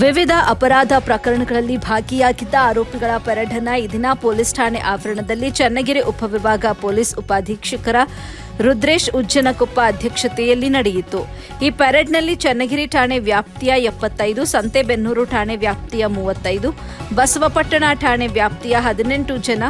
ವಿವಿಧ ಅಪರಾಧ ಪ್ರಕರಣಗಳಲ್ಲಿ ಭಾಗಿಯಾಗಿದ್ದ ಆರೋಪಿಗಳ ಪರಡನ ಈ ದಿನ ಪೊಲೀಸ್ ಠಾಣೆ ಆವರಣದಲ್ಲಿ ಚನ್ನಗಿರಿ ಉಪವಿಭಾಗ ಪೊಲೀಸ್ ಉಪಾಧೀಕ್ಷಕರ ರುದ್ರೇಶ್ ಉಜ್ಜನಕೊಪ್ಪ ಅಧ್ಯಕ್ಷತೆಯಲ್ಲಿ ನಡೆಯಿತು. ಈ ಪೆರೇಡ್ನಲ್ಲಿ ಚನ್ನಗಿರಿ ಠಾಣೆ ವ್ಯಾಪ್ತಿಯ ಎಪ್ಪತ್ತೈದು, ಸಂತೆಬೆನ್ನೂರು ಠಾಣೆ ವ್ಯಾಪ್ತಿಯ ಮೂವತ್ತೈದು, ಬಸವಪಟ್ಟಣ ಠಾಣೆ ವ್ಯಾಪ್ತಿಯ ಹದಿನೆಂಟು ಜನ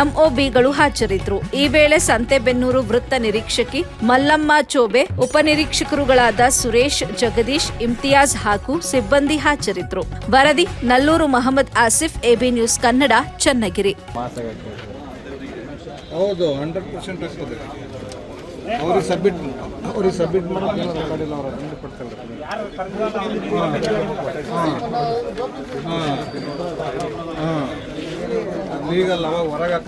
ಎಂಒಬಿಗಳು ಹಾಜರಿದ್ರು. ಈ ವೇಳೆ ಸಂತೆಬೆನ್ನೂರು ವೃತ್ತ ನಿರೀಕ್ಷಕಿ ಮಲ್ಲಮ್ಮ ಚೋಬೆ, ಉಪನಿರೀಕ್ಷಕರುಗಳಾದ ಸುರೇಶ್, ಜಗದೀಶ್, ಇಮ್ತಿಯಾಜ್ ಹಾಗೂ ಸಿಬ್ಬಂದಿ ಹಾಜರಿದ್ರು. ವರದಿ, ನಲ್ಲೂರು ಮಹಮ್ಮದ್ ಆಸಿಫ್, ಎಬಿ ನ್ಯೂಸ್ ಕನ್ನಡ, ಚನ್ನಗಿರಿ. ಹೌದು ಲೀಗಲ್ ಅವಾಗ ಹೊರಗೆ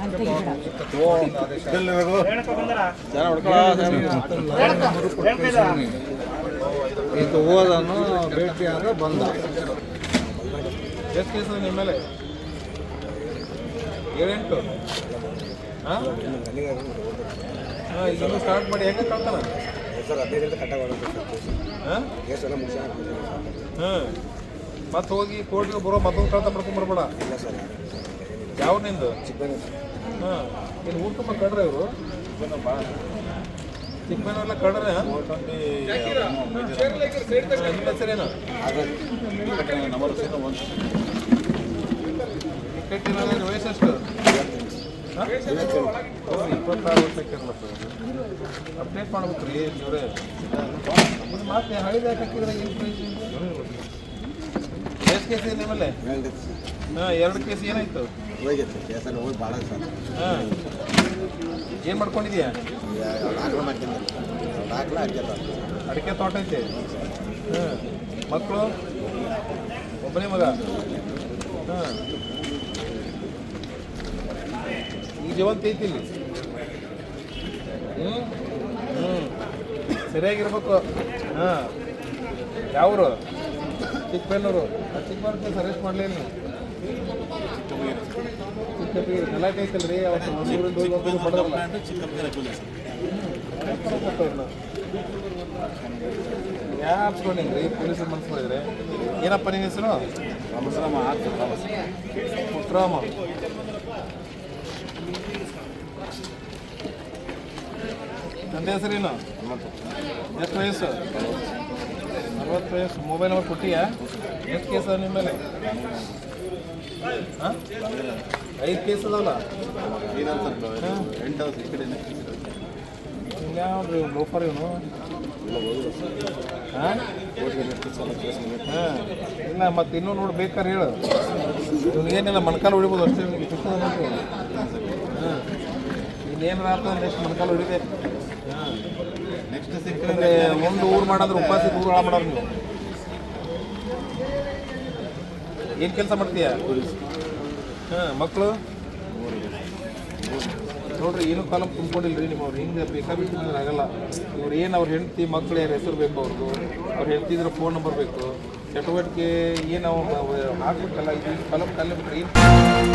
ಇದು ಹೋದನು ಭೇಟಿ ಆದ ಬಂದ. ಎಷ್ಟು ಕೇಸ್ ನಿಮ್ಮ ಮೇಲೆ? ಏಳೆಂಟು? ಹಾಂ? ಇದನ್ನು ಸ್ಟಾರ್ಟ್ ಮಾಡಿ ಹೆಂಗೆ ಕಳ್ತಾನ? ಸರ್ ಹದಿನೈದರಿಂದ ಕಟ್ಟಾಗೋದು ಹಾಂ? ಕೇಸ್ ಎಲ್ಲ ಮುಗಿಸ ಹಾಂ. ಮತ್ತೆ ಹೋಗಿ ಕೋರ್ಟ್ಗೆ ಬರೋ ಮತ್ತೊಂದು ಕಳ್ತ ಮಾಡ್ಕೊಂಬರ್ಬೇಡ ಇಲ್ಲ ಸರ್ ಯಾವ ನಿಂದು ಹಾಂ ಇಲ್ಲಿ ಊಟಪ್ಪ ಕಡ್ರೆ ಇವರು. ಚಿಕ್ಕಮನೆಲ್ಲ ಕಡ್ರೆ ನಿಮ್ಮ ಹೆಸರೇನು? ಕಟ್ಟಿನ ವಯಸ್ಸೆಷ್ಟು ಇಪ್ಪತ್ತಾರು ವರ್ಷಕ್ಕೆ ಅಪ್ಡೇಟ್ ಮಾಡ್ಬೇಕು ರೀ ಇವರೇ ಮಾತು ಹಳಿದ ಹಾಕಿದ್ರೆ ಏನು ಪ್ರೈಸ್ ಎಷ್ಟು ಕೇಸ್ ಇದೆ ನಿಮ್ಮಲ್ಲಿ? ಹಾಂ ಎರಡು ಕೇಸ್ ಏನಾಯ್ತು? ಹೋಗಿತ್ತು ಕೇಸಲ್ಲಿ ಹೋಗಿ ಭಾಳ ಹಾಂ. ಏನು ಮಾಡ್ಕೊಂಡಿದ್ಯಾ? ದಾಖಲೆ ಮಾಡ್ತೀನಿ. ದಾಖಲೆ ಹಾಕ್ಯತ ಅಡಿಕೆ ತೋಟ ಐತೆ? ಹಾಂ. ಮಕ್ಕಳು ಒಬ್ಬನೇ ಮಗ? ಹಾಂ. ಈ ಜೀವಂತ ಐತಿ ಇಲ್ಲಿ. ಹ್ಞೂ ಹ್ಞೂ ಸರಿಯಾಗಿರ್ಬೇಕು. ಹಾಂ. ಯಾವರು? ಚಿಕ್ಕಬಳ್ಳೂರು ಕೇಸ್ ಅರೆಸ್ಟ್ ಮಾಡಲಿಲ್ಲ ಗಲಾಟೆ ಐತಲ್ಲ ರೀ ಅವತ್ತು ರೀ ಪೊಲೀಸರು ಮನಸ್ಸು ಮಾಡಿದ್ರೆ ಏನಪ್ಪ ನಿನ್ನ ಹೆಸರು? ಪುಟ್ರಾಮ. ತಂದೆ ಹೆಸರೇನು ಎಷ್ಟು ವಯಸ್ಸು? ವಯಸ್ಸು ಮೊಬೈಲ್ ನಂಬರ್ ಕೊಟ್ಟಿಯಾ? ಎಷ್ಟು ಕೇಸ್ ಅದ ನಿಮ್ಮ ಮೇಲೆ? ಹಾಂ? ಐದು ಕೇಸ್ ಅದಲ್ಲ ಇನ್ಯಾವ್ದು ಲೋಫರ್ ಇವನು? ಹಾಂ? ಇಲ್ಲ, ಮತ್ತೆ ಇನ್ನೂ ನೋಡಿ ಬೇಕಾದ್ರೆ ಹೇಳು. ಇವ್ನು ಏನಿಲ್ಲ, ಮೊಣಕಾಲು ಹೊಡಿಬೋದು ಅಷ್ಟೇ ಹಾಂ. ಇನ್ನೇನು ಆಗ್ತದೆ ನೆಕ್ಸ್ಟ್ ಮೊಣಕಾಲು ಹೊಡಿದೆ ಹಾಂ. ಸಿಕ್ಕಂದ್ರೆ ಒಂದು ಊರು ಮಾಡಿದ್ರೆ ಉಪಾಸಿ ಊರು ಮಾಡೋರು ನೀವು. ಏನು ಕೆಲಸ ಮಾಡ್ತೀಯ? ಹಾಂ ಮಕ್ಕಳು ನೋಡ್ರಿ, ಏನು ಕಾಲಂ ತುಂಬ್ಕೊಂಡಿಲ್ಲ ರೀ ನಿಮ್ಮವ್ರು ಹಿಂಗೆ ಬೇಕಾಬಿಟ್ಟು ಅಂದ್ರೆ ಆಗಲ್ಲ. ಇವ್ರು ಏನು ಅವ್ರ ಹೆಂಡತಿ, ಮಕ್ಳು, ಯಾರು ಹೆಸರು ಬೇಕು ಅವ್ರದ್ದು ಅವ್ರ ಹೆಂಡ್ತಿದ್ರೆ ಫೋನ್ ನಂಬರ್ ಬೇಕು. ಚಟುವಟಿಕೆ, ಏನು ಅವ್ರು ಹಾಕ್ಬೇಕಲ್ಲ ಇದು ಕಾಲಮ್ ಕಲ್ಲ